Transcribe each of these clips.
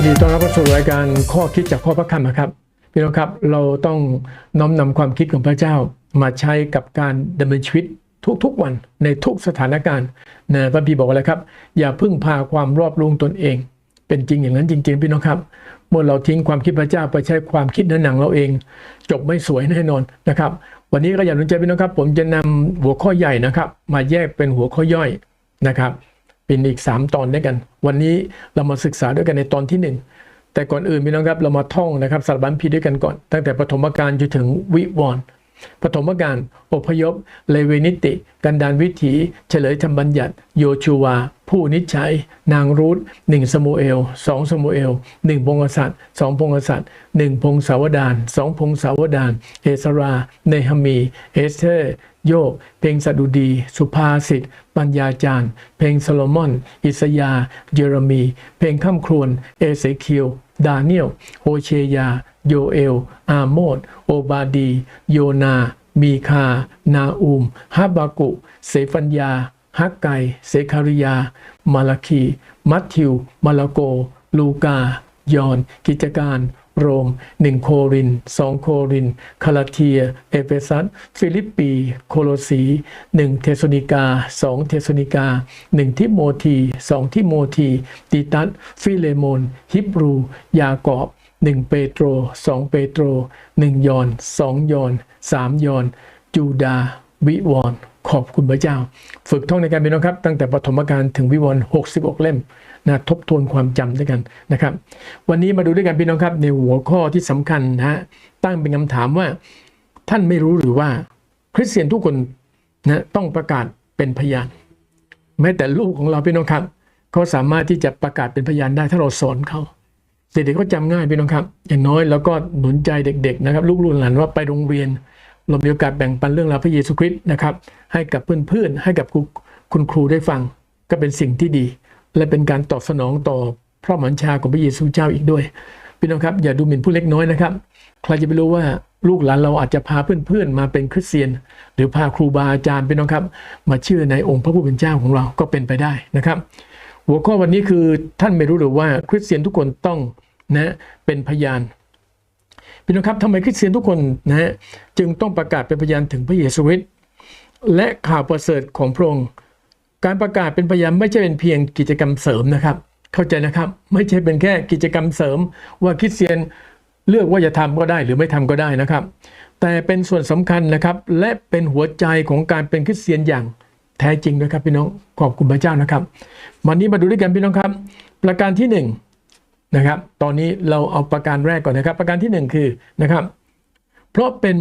ยินดีต้อนรับเข้าสู่รายการข้อคิดจากข้อพระคำนะครับพี่น้องครับเราต้องน้อมนำความคิดของพระเจ้ามาใช้กับการดำเนินชีวิตทุกๆวันในทุกสถานการณ์นะพระพีบอกว่าอะไรครับ อย่าพึ่งพาความรอบรู้ตนเอง เป็นจริงอย่างนั้นจริง ๆ พี่น้องครับ เมื่อเราทิ้งความคิดพระเจ้าไปใช้ความคิดในหนังเราเอง จบไม่สวยแน่นอนนะครับ วันนี้ก็อยากนุนใจพี่น้องครับ ผมจะนำหัวข้อใหญ่นะครับ มาแยกเป็นหัวข้อย่อยนะครับ เป็นอีก 3 ตอนด้วยกัน วันนี้เรามาศึกษาด้วยกันในตอนที่ 1 แต่ก่อนอื่นพี่น้องครับเรามาท่องนะครับสารบัญพีด้วยกันก่อน ตั้งแต่ปฐมกาลจนถึงวิวรณ์ ปฐมกาลอพยพ เลเวนิติ กันดานวิถี เฉลยธรรมบัญญัติ โยชูวา ผู้นิจฉัย นางรูธหนึ่งสมูเอลสองสมูเอลหนึ่งพงศษัตร์สองพงศษัตร์หนึ่งพงศาวดารสองพงศาวดารเอสราเนหมี เอสเธอร์ โยบเพลงสดุดี สุภาษิต ปัญญาจารย์ เพลงโซโลมอน อิสยา เยเรมี เพลงข้ามครวน เอเสเคียว ดาเนียล โฮเชยา โยเอล อาโมดโอบาดี โยนา มีคา นาอูมฮาบากุ เสฟัญญาฮักไก เสคาริยา มาลาคี มัทธิว มาลาโก ลูกา ยอน กิจการ โรม1โคริน2โคริน คาลาเทีย เอเฟซัส ฟิลิปปี โคโลสี1เทสโนิกา2เทสโนิกา1ทิโมธี2ทิโมธีติตัสฟิเลโมน ฮิบรู ยากอบ 1 เปโตร 2 เปโตร 1 ยอน 2 ยอน 3 ยอน จูดา วิวรณ์ขอบคุณพระเจ้า ฝึกท่องในการเป็นนะครับ ตั้งแต่ปฐมกาลถึงวิวรณ์66 เล่มนะทบทวนความจำด้วยกันนะครับ วันนี้มาดูด้วยกันพี่น้องครับ ในหัวข้อที่สำคัญนะฮะตั้งเป็นคำถามว่า ท่านไม่รู้หรือว่า คริสเตียนทุกคนนะต้องประกาศเป็นพยานแม้แต่ลูกของเราพี่น้องครับเขาสามารถที่จะประกาศเป็นพยานได้ถ้าเราสอนเขา เด็กๆก็จำง่ายพี่น้องครับ อย่างน้อยแล้วก็หนุนใจเด็ก ๆ นะครับ ลูกหลานว่าไปโรงเรียนเรามีโอกาสแบ่งปันเรื่องราวพระเยซูคริสต์นะครับ ให้กับเพื่อนๆให้กับคุณคุณครูได้ฟัง ก็เป็นสิ่งที่ดี และเป็นการตอบสนองต่อพระหมันชาของพระเยซูเจ้าอีกด้วยพี่น้องครับอย่าดูหมิ่นผู้เล็กน้อยนะครับใครจะไปรู้ว่าลูกหลานเราอาจจะพาเพื่อนๆ มาเป็นคริสเตียน หรือพาครูบาอาจารย์พี่น้องครับ มาเชื่อในองค์พระผู้เป็นเจ้าของเราก็เป็นไปได้นะครับ หัวข้อวันนี้คือท่านไม่รู้หรือว่าคริสเตียนทุกคนต้อง นะเป็นพยานพี่น้องครับทำไมคริสเตียนทุกคนนะฮะจึงต้องประกาศเป็นพยานถึงพระเยซูคริสต์และข่าวประเสริฐของพระองค์การประกาศเป็นพยานไม่ใช่เป็นเพียงกิจกรรมเสริมนะครับ เข้าใจนะครับไม่ใช่เป็นแค่กิจกรรมเสริม ว่าคริสเตียนเลือกว่าจะทำก็ได้หรือไม่ทำก็ได้นะครับ แต่เป็นส่วนสำคัญนะครับ และเป็นหัวใจของการเป็นคริสเตียนอย่างแท้จริงนะครับพี่น้องขอบคุณพระเจ้านะครับ วันนี้มาดูด้วยกันพี่น้องครับ ประการที่ห นะครับ ตอนนี้เราเอาประการแรกก่อนนะครับ ประการที่หนึ่งคือนะครับ เพราะเป็น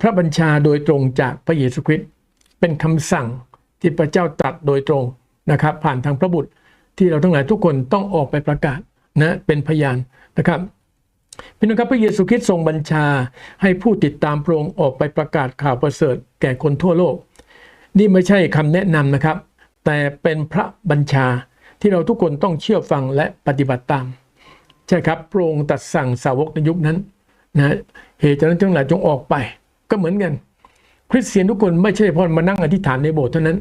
พระบัญชาโดยตรงจากพระเยซูคริสต์เป็นคำสั่งที่พระเจ้าตรัสโดยตรงนะครับ ผ่านทางพระบุตรที่เราทั้งหลายทุกคนต้องออกไปประกาศนะเป็นพยานนะครับพี่น้องครับพระเยซูคริสต์ทรงบัญชาให้ผู้ติดตามพระองค์ออกไปประกาศข่าวประเสริฐแก่คนทั่วโลก นี่ไม่ใช่คำแนะนำนะครับ แต่เป็นพระบัญชาที่เราทุกคนต้องเชื่อฟังและปฏิบัติตาม ใช่ครับพระองค์ตัดสั่งสาวกในยุคนั้นนะเหตุฉะนั้นทั้งหลายจงออกไป ก็เหมือนกัน คริสเตียนทุกคนไม่ใช่พอมานั่งอธิษฐานในโบสถ์เท่านั้น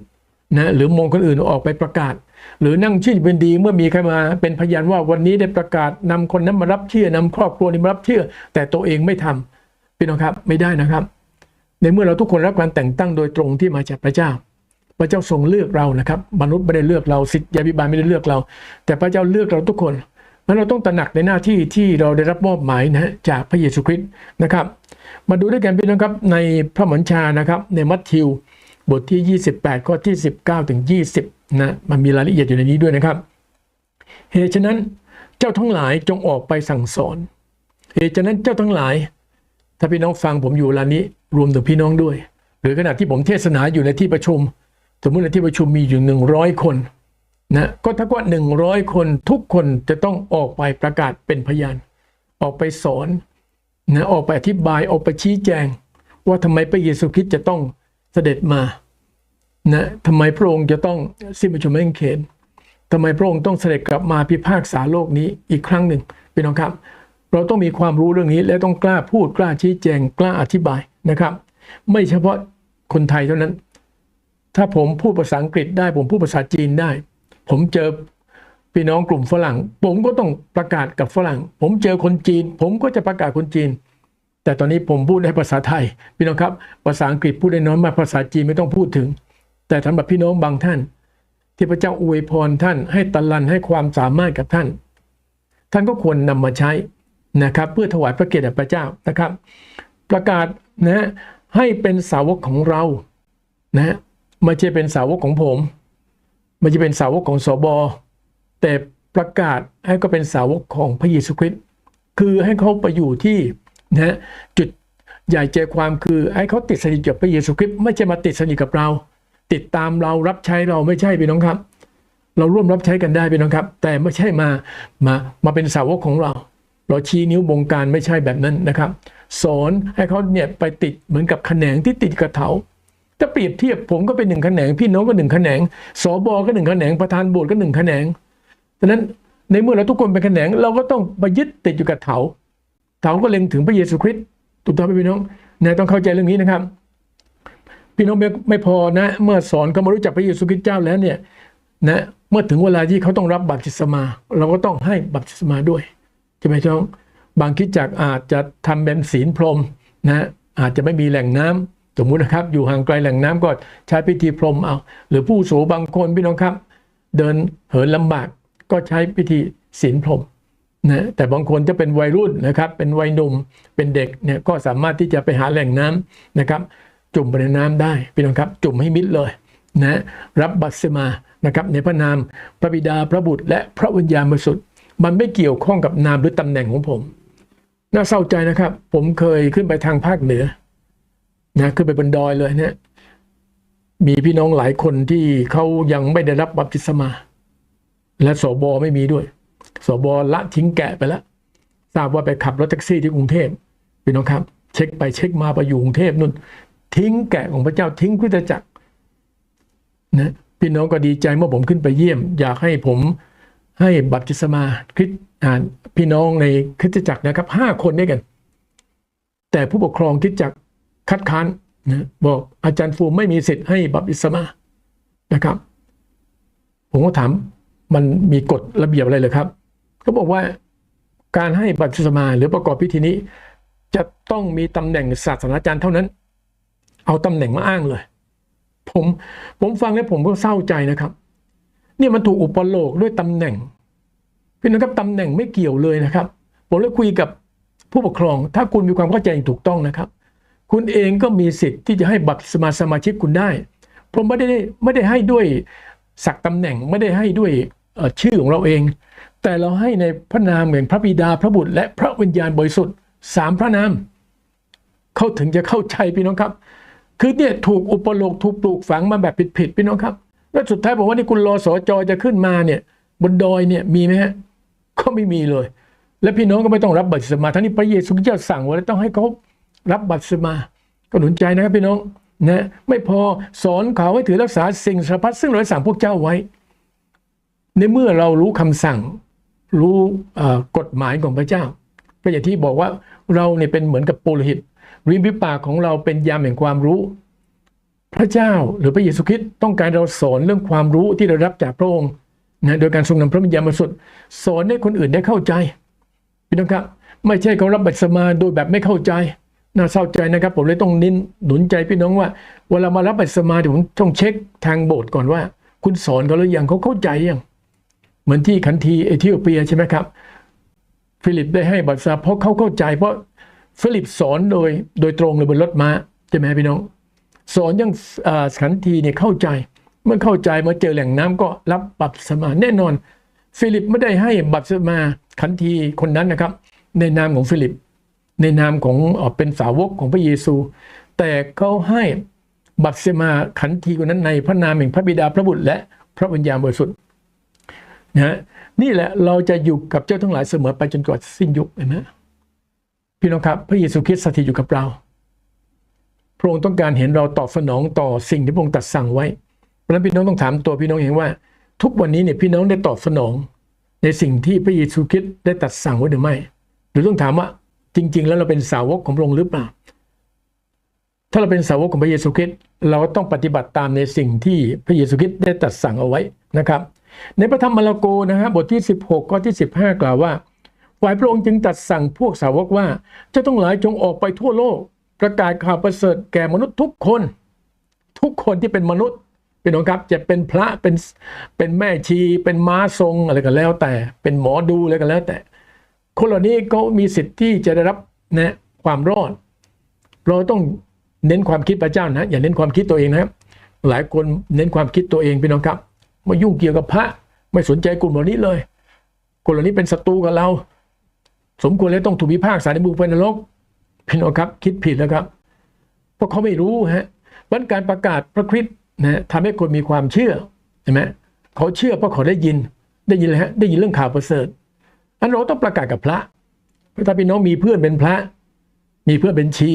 นะหรือมองคนอื่นออกไปประกาศ หรือนั่งชื่อเป็นดีเมื่อมีใครมาเป็นพยานว่าวันนี้ได้ประกาศนำคนนั้นมารับเชื่อนำครอบครัวนี้มารับเชื่อ แต่ตัวเองไม่ทำพี่น้องครับไม่ได้นะครับ ในเมื่อเราทุกคนรับการแต่งตั้งโดยตรงที่มาจากพระเจ้า พระเจ้าทรงเลือกเรานะครับ มนุษย์ไม่ได้เลือกเราสิทธิยาบิบาลไม่ได้เลือกเรา แต่พระเจ้าเลือกเราทุกคน นั้นเราต้องตระหนักในหน้าที่ที่เราได้รับมอบหมายนะจากพระเยซูคริสต์นะครับ มาดูด้วยกันพี่น้องครับในพระหมัญชานะครับในมัทธิวบทที่ 28 ข้อที่ 19 ถึง 20นะมันมีรายละเอียดอยู่ในนี้ด้วยนะครับเหตุฉะนั้นเจ้าทั้งหลายจงออกไปสั่งสอนเหตุฉะนั้นเจ้าทั้งหลาย ถ้าพี่น้องฟังผมอยู่ลานี้รวมถึงพี่น้องด้วย หรือขณะที่ผมเทศนาอยู่ในที่ประชุม สมมติในที่ประชุมมีอยู่หนึ่งร้อยคน นะก็ถ้าว่าหนึ่งร้อยคนทุกคนจะต้องออกไปประกาศเป็นพยาน ออกไปสอนนะออกไปอธิบายออกไปชี้แจง ว่าทำไมพระเยซูคริสต์จะต้องเสด็จมานะทำไมพระองค์จะต้องสิ้นพระชนม์เล่งเขนทำไมพระองค์ต้องเสด็จกลับมาพิพากษาโลกนี้อีกครั้งหนึ่งพี่น้องครับ เราต้องมีความรู้เรื่องนี้และต้องกล้าพูดกล้าชี้แจงกล้าอธิบายนะครับ ไม่เฉพาะคนไทยเท่านั้น ถ้าผมพูดภาษาอังกฤษได้ผมพูดภาษาจีนได้ ผมเจอพี่น้องกลุ่มฝรั่ง ผมก็ต้องประกาศกับฝรั่ง ผมเจอคนจีน ผมก็จะประกาศคนจีน แต่ตอนนี้ผมพูดในภาษาไทย พี่น้องครับภาษาอังกฤษพูดได้น้อยมากภาษาจีนไม่ต้องพูดถึง แต่สำหรับพี่น้องบางท่าน ที่พระเจ้าอวยพรท่าน ให้ตะลันให้ความสามารถกับท่าน ท่านก็ควรนำมาใช้นะครับ เพื่อถวายพระเกียรติแด่พระเจ้านะครับ ประกาศนะให้เป็นสาวกของเรานะไม่ใช่เป็นสาวกของผม ม่ใช่เป็นสาวกของสบแต่ประกาศให้ก็เป็นสาวกของพระเยซูคริสต์คือให้เขาไปอยู่ที่นะจุดใหญ่ใจความคือให้เขาติดสนิทกับพระเยซูคริสต์ไม่ใช่มาติดสนิทกับเรา ติดตามเรารับใช้เราไม่ใช่พี่น้องครับ เราร่วมรับใช้กันได้พี่น้องครับ แต่ไม่ใช่มามามาเป็นสาวกของเรา เราชี้นิ้วบงการไม่ใช่แบบนั้นนะครับ สอนให้เขาเนี่ยไปติดเหมือนกับแขนงที่ติดกระเถา ถ้าเปรียบเทียบผมก็เป็นหนึ่งแขนง พี่น้องก็หนึ่งแขนงสบก็หนึ่งแขนงประธานโบสถ์ก็หนึ่งแขนงดังนั้นในเมื่อเราทุกคนเป็นแขนง เราก็ต้องไปยึดติดอยู่กับเถาเถาก็เล็งถึงพระเยซูคริสต์ถูกต้องไหมพี่น้องนะต้องเข้าใจเรื่องนี้นะครับ พี่น้องไม่ไม่พอนะ เมื่อสอนเขามารู้จักพระเยซูคริสต์เจ้าแล้วเนี่ยนะเมื่อถึงเวลาที่เขาต้องรับบัพติศมา เราก็ต้องให้บัพติศมาด้วยใช่ไหมพี่น้องบางคิดจักอาจจะทำเป็นศีลพรมนะอาจจะไม่มีแหล่งน้ำ สมมุตินะครับอยู่ห่างไกลแหล่งน้ำก็ใช้พิธีพรมเอาหรือผู้สูงบางคนพี่น้องครับ เดินเหินลำบากก็ใช้พิธีศีลพรมนะแต่บางคนจะเป็นวัยรุ่นนะครับ เป็นวัยหนุ่มเป็นเด็กเนี่ยก็สามารถที่จะไปหาแหล่งน้ำนะครับ จุ่มไปในน้ำได้พี่น้องครับ จุ่มให้มิดเลยนะรับบัติศมานะครับในพระนามพระบิดาพระบุตรและพระวิญญาณบริสุทธิ์มันไม่เกี่ยวข้องกับนามหรือตำแหน่งของผม น่าเศร้าใจนะครับ ผมเคยขึ้นไปทางภาคเหนือ นะขึ้นไปบนดอยเลยเนี่ยมีพี่น้องหลายคนที่เขายังไม่ได้รับบัพติศมา และสบไม่มีด้วยสบละทิ้งแกะไปแล้วทราบว่าไปขับรถแท็กซี่ที่กรุงเทพพี่น้องครับ เช็คไปเช็คมาไปอยู่กรุงเทพนู่น ทิ้งแกะของพระเจ้าทิ้งคริสตจักรนะพี่น้องก็ดีใจเมื่อผมขึ้นไปเยี่ยม อยากให้ผมให้บัพติศมาคริสอ่านพี่น้องในคริสตจักรนะครับห้าคนด้วยกัน แต่ผู้ปกครองคริสตจักร คัดค้านนะบอกอาจารย์ฟูไม่มีสิทธิ์ให้บัพติศมานะครับ ผมก็ถามมันมีกฎระเบียบอะไรเลยครับเขาบอกว่าการให้บัพติศมาหรือประกอบพิธีนี้ จะต้องมีตำแหน่งศาสนาจารย์เท่านั้น เอาตำแหน่งมาอ้างเลย ผมผมฟังแล้วผมก็เศร้าใจนะครับ เนี่ยมันถูกอุปโลกด้วยตำแหน่งพี่น้องครับตำแหน่งไม่เกี่ยวเลยนะครับ ผมเลยคุยกับผู้ปกครอง ถ้าคุณมีความเข้าใจอย่างถูกต้องนะครับ คุณเองก็มีสิทธิ์ที่จะให้บัตรสมาสมาชิกคุณได้ ผมไม่ได้ไม่ได้ให้ด้วยศักดิ์ตำแหน่งไม่ได้ให้ด้วยชื่อของเราเอง แต่เราให้ในพระนามแห่งพระบิดาพระบุตร และพระวิญญาณบริสุทธิ์สามพระนาม เขาถึงจะเข้าใจพี่น้องครับ คือเนี่ยถูกอุปโลกถูกปลูกฝังมาแบบผิดๆพี่น้องครับ แล้วสุดท้ายผมว่านี่คุณรอสอจอจะขึ้นมาเนี่ยบนดอยเนี่ยมีไหมฮะก็ไม่มีเลย และพี่น้องก็ไม่ต้องรับบัตรสมาทั้งนี้พระเยซูคริสต์เจ้าสั่งไว้แล้วต้องให้เขา รับบัตรสมา ก็หนุนใจนะครับพี่น้องนะไม่พอสอนเขาให้ถือรักษาสิ่งสารพัดซึ่งเราสั่งพวกเจ้าไว้ ในเมื่อเรารู้คำสั่ง รู้กฎหมายของพระเจ้าก็อย่างที่บอกว่าเราเนี่ยเป็นเหมือนกับปุโรหิตริมฝีปากของเราเป็นยามแห่งความรู้ พระเจ้าหรือพระเยซูคริสต์ต้องการเราสอนเรื่องความรู้ที่เรารับจากพระองค์นะโดยการทรงนำพระวิญญาณมาสุดสอนให้คนอื่นได้เข้าใจพี่น้องครับ ไม่ใช่เขารับบัตรสมาโดยแบบไม่เข้าใจ น่าเศร้าใจนะครับ ผมเลยต้องเน้นหนุนใจพี่น้องว่า เวลามารับบัตรสมาเดี๋ยวผมต้องเช็คทางโบสถ์ก่อนว่า คุณสอนเขาหรือยังเขาเข้าใจยังเหมือนที่ขันทีเอธิโอเปียใช่ไหมครับ ฟิลิปได้ให้บัตรสมาเพราะเขาเข้าใจ เพราะฟิลิปสอนโดยโดยตรงเลยบนรถม้าใช่ไหมพี่น้อง สอนยังขันทีเนี่ยเข้าใจ เมื่อเข้าใจมาเจอแหล่งน้ำก็รับบัพติศมาแน่นอน ฟิลิปไม่ได้ให้บัพติศมาขันทีคนนั้นนะครับ ในนามของฟิลิป ในนามของเป็นสาวกของพระเยซู แต่เขาให้บัพติศมาขันทีคนนั้นในพระนามแห่งพระบิดาพระบุตรและพระวิญญาณบริสุทธิ์นะฮะนี่แหละเราจะอยู่กับเจ้าทั้งหลายเสมอไปจนกว่าสิ้นยุคเห็นไหมพี่น้องครับ พระเยซูคริสต์สถิตอยู่กับเรา พระองค์ต้องการเห็นเราตอบสนองต่อสิ่งที่พระองค์ตัดสั่งไว้เพราะฉะนั้นพี่น้องต้องถามตัวพี่น้องเองว่า ทุกวันนี้เนี่ยพี่น้องได้ตอบสนอง ในสิ่งที่พระเยซูคริสต์ได้ตัดสั่งไว้หรือไม่ หรือต้องถามว่า จริง ๆ แล้วเราเป็นสาวกของพระองค์หรือเปล่า ถ้าเราเป็นสาวกของพระเยซูคริสต์เราต้องปฏิบัติตามในสิ่งที่พระเยซูคริสต์ได้ตรัดสั่งเอาไว้นะครับ ในพระธรรมมาระโกนะฮะบทที่ 16ข้อที่ 15 กล่าวว่าฝ่ายพระองค์จึงตรัดสั่งพวกสาวกว่าเจะต้องหลายจงออกไปทั่วโลก ประกาศข่าวประเสริฐแก่มนุษย์ทุกคน ทุกคนที่เป็นมนุษย์พี่น้องครับจะเป็นพระเป็นเป็นแม่ชี เป็นม้าทรงอะไรก็แล้วแต่ เป็นหมอดูอะไรก็แล้วแต่ คนเหล่านี้ก็มีสิทธิ์ที่จะได้รับนะความรอด เราต้องเน้นความคิดพระเจ้านะ อย่าเน้นความคิดตัวเองนะครับ หลายคนเน้นความคิดตัวเองพี่น้องครับมายุ่งเกี่ยวกับพระไม่สนใจกลุ่มเหล่านี้เลยกลุ่มเหล่านี้เป็นศัตรูกับเรา สมควรแล้วต้องถูกพิพากษาในบุพเพนรกพี่น้องครับ คิดผิดแล้วครับเพราะเขาไม่รู้ฮะวันการประกาศพระคริสต์นะทำให้คนมีความเชื่อเห็นไหมเขาเชื่อเพราะเขาได้ยินได้ยินเลยฮะได้ยินเรื่องข่าวประเสริฐ อันเราต้องประกาศกับพระถ้าพี่น้องมีเพื่อนเป็นพระ มีเพื่อนเป็นชี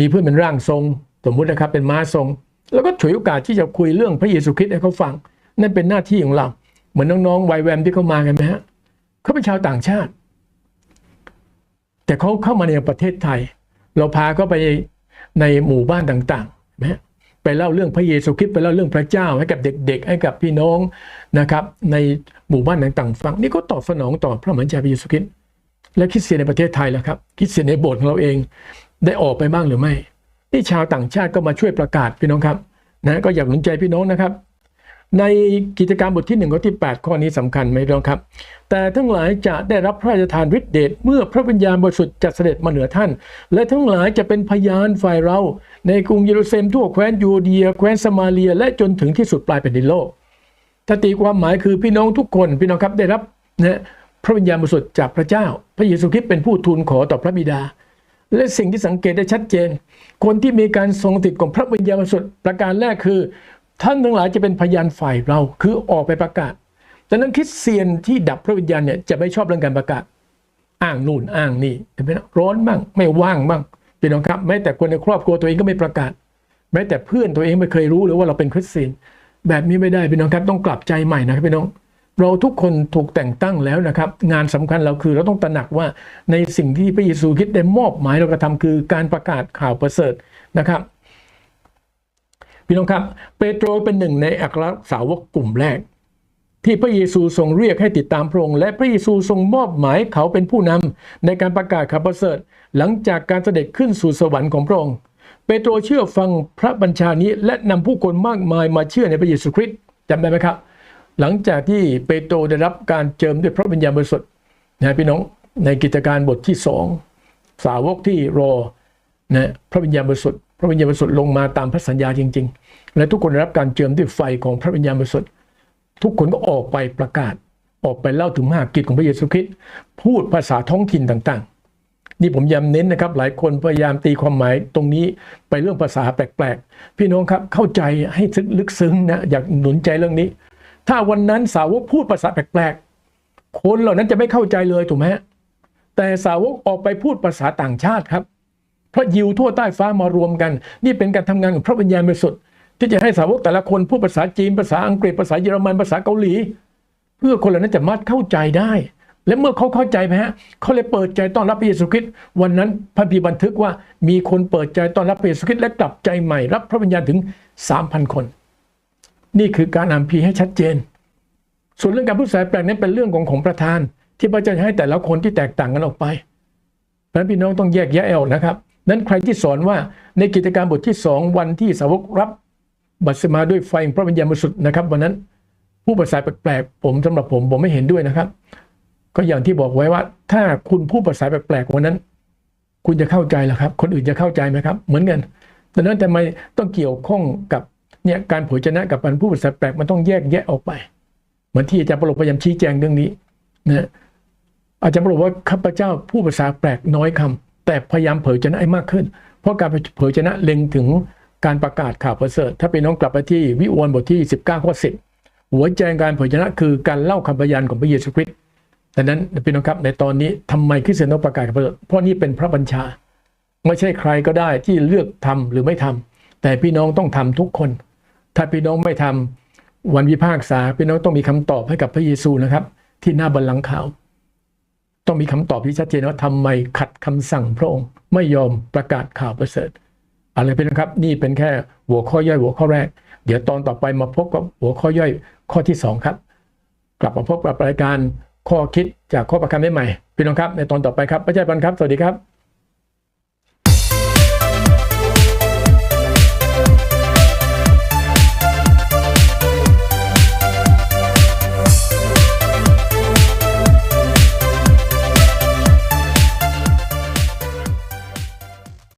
มีเพื่อนเป็นร่างทรง สมมุตินะครับเป็นม้าทรง แล้วก็ฉวยโอกาสที่จะคุยเรื่องพระเยซูคริสต์ให้เขาฟัง นั่นเป็นหน้าที่ของเรา เหมือนน้องๆวัยแวมที่เขามากันไหมฮะเขาเป็นชาวต่างชาติ แต่เขาเข้ามาในประเทศไทย เราพาเขาไปในหมู่บ้านต่างๆนะ ไปเล่าเรื่องพระเยซูคริสต์ไปเล่าเรื่องพระเจ้าให้กับเด็ก ๆ ให้กับพี่น้องนะครับ ในหมู่บ้านต่างๆฟังนี่ก็ตอบสนองต่อพระมหาพระเยซูคริสต์และคริสเตียนในประเทศไทยแล้วครับคริสเตียนในโบสถ์ของเราเองได้ออกไปบ้างหรือไม่นี่ชาวต่างชาติก็มาช่วยประกาศพี่น้องครับนะก็อยากหนุนใจพี่น้องนะครับ ในกิจการบทที่1ข้อที่ 8 ข้อนี้สำคัญไหมพี่น้องครับ แต่ทั้งหลายจะได้รับพระราชทานฤทธิเดชเมื่อพระวิญญาณบริสุทธิ์จะเสด็จมาเหนือท่าน และทั้งหลายจะเป็นพยานฝ่ายเรา ในกรุงเยรูซาเล็มทั่วแคว้นยูเดีย แคว้นสมาเลีย และจนถึงที่สุดปลายแผ่นดินโลกถ้าตีความหมายคือพี่น้องทุกคนพี่น้องครับได้รับนะพระวิญญาณบริสุทธิ์จากพระเจ้า พระเยซูคริสต์เป็นผู้ทูลขอต่อพระบิดา และสิ่งที่สังเกตได้ชัดเจน คนที่มีการทรงติดของพระวิญญาณบริสุทธิ์ประการแรกคือ ท่านทั้งหลายจะเป็นพยานฝ่ายเราคือออกไปประกาศดังนั้นคริสเตียนที่ดับพระวิญญาณเนี่ยจะไม่ชอบเรื่องการประกาศ อ้างนู่นอ้างนี่เห็นไหมร้อนบ้างไม่ว่างบ้างพี่น้องครับแม้แต่คนในครอบครัวตัวเองก็ไม่ประกาศ แม้แต่เพื่อนตัวเองไม่เคยรู้หรือว่าเราเป็นคริสเตียนแบบนี้ไม่ได้พี่น้องครับต้องกลับใจใหม่นะครับพี่น้อง เราทุกคนถูกแต่งตั้งแล้วนะครับ งานสำคัญเราคือเราต้องตระหนักว่าในสิ่งที่พระเยซูคริสต์ได้มอบหมายเรากระทำคือการประกาศข่าวประเสริฐนะครับ พี่น้องครับ เปโตรเป็นหนึ่งในอัครสาวกกลุ่มแรก ที่พระเยซูทรงเรียกให้ติดตามพระองค์และพระเยซูทรงมอบหมายเขาเป็นผู้นำในการประกาศข่าวประเสริฐ หลังจากการเสด็จขึ้นสู่สวรรค์ของพระองค์ เปโตรเชื่อฟังพระบัญชานี้และนำผู้คนมากมายมาเชื่อในพระเยซูคริสต์จำได้ไหมครับ หลังจากที่เปโตรได้รับการเจิมด้วยพระวิญญาณบริสุทธิ์นะพี่น้องในกิจการบทที่สองสาวกที่รอนะพระวิญญาณบริสุทธิ์ พระวิญญาณบริสุทธิ์ลงมาตามพระสัญญาจริง ๆ และทุกคนได้รับการเจิมด้วยไฟของพระวิญญาณบริสุทธิ์ทุกคนก็ออกไปประกาศ ออกไปเล่าถึงมหากิจของพระเยซูคริสต์พูดภาษาท้องถิ่นต่างๆ นี่ผมย้ำเน้นนะครับ หลายคนพยายามตีความหมายตรงนี้ไปเรื่องภาษาแปลกๆ พี่น้องครับเข้าใจให้ลึกซึ้งนะอยากหนุนใจเรื่องนี้ ถ้าวันนั้นสาวกพูดภาษาแปลกๆคนเหล่านั้นจะไม่เข้าใจเลยถูกไหมแต่สาวกออกไปพูดภาษาต่างชาติครับ พราะยิวทั่วใต้ฟ้ามารวมกัน นี่เป็นการทำงานของพระวิญญาณบริสุทธิ์ที่จะให้สาวกแต่ละคนพูดภาษาจีนภาษาอังกฤษภาษาเยอรมันภาษาเกาหลี เพื่อคนเหล่านั้นจะมัดเข้าใจได้ และเมื่อเขาเข้าใจไหมฮะเขาเลยเปิดใจต้อนรับพระเยซูคริสต์วันนั้นพระพีบันทึกว่ามีคนเปิดใจต้อนรับพระเยซูคริสต์และกลับใจใหม่รับพระวิญญาณถึง 3,000 คน นี่คือการอ่านพีให้ชัดเจน ส่วนเรื่องการพูดภาษาแปลกนั้นเป็นเรื่องของของประธาน ที่พระเจ้าให้แต่ละคนที่แตกต่างกันออกไปเพราะฉะนั้นพี่น้องต้องแยกแยะเอานะครับ นั้นใครที่สอนว่าในกิจการบทที่สองวันที่สาวกรับบัตรสมาด้วยไฟพระวิญญาณบริสุทธิ์นะครับวันนั้นผู้ภาษาแปลกๆผมสำหรับผมผมไม่เห็นด้วยนะครับ ก็อย่างที่บอกไว้ว่า ถ้าคุณพูดภาษาแปลกๆวันนั้น คุณจะเข้าใจหรอครับ คนอื่นจะเข้าใจไหมครับ เหมือนกันดังนั้นทำไมต้องเกี่ยวข้องกับเนี่ยการเผยชนะกับการพูดภาษาแปลกมันต้องแยกแยะออกไป เหมือนที่อาจารย์ปรกพยายามชี้แจงเรื่องนี้นะอาจารย์ปรกว่าข้าพเจ้าพูดภาษาแปลกน้อยคำ แต่พยายามเผยชนะให้มากขึ้น เพราะการเผยชนะเล็งถึงการประกาศข่าวประเสริฐ ถ้าเป็นน้องกลับไปที่วิวรณ์บทที่ 19ข้อ10 หัวใจการเผยชนะคือการเล่าคำพยานของพระเยซูคริสต์ดังนั้นพี่น้องครับในตอนนี้ทำไมคริสเตียนต้องประกาศข่าวประเสริฐเพราะนี่เป็นพระบัญชา ไม่ใช่ใครก็ได้ที่เลือกทำหรือไม่ทำแต่พี่น้องต้องทำทุกคน ถ้าพี่น้องไม่ทำวันวิพากษาพี่น้องต้องมีคำตอบให้กับพระเยซูนะครับ ที่หน้าบัลลังก์ขาว ต้องมีคำตอบที่ชัดเจนว่าทำไมขัดคำสั่งพระองค์ ไม่ยอมประกาศข่าวประเสริฐอะไรเป็นครับ นี่เป็นแค่หัวข้อย่อยหัวข้อแรก เดี๋ยวตอนต่อไปมาพบกับหัวข้อย่อยข้อที่ 2 ครับ กลับมาพบกับรายการข้อคิดจากข้อประคำได้ใหม่พี่น้องครับ ในตอนต่อไปครับพระเจ้าปันครับ สวัสดีครับ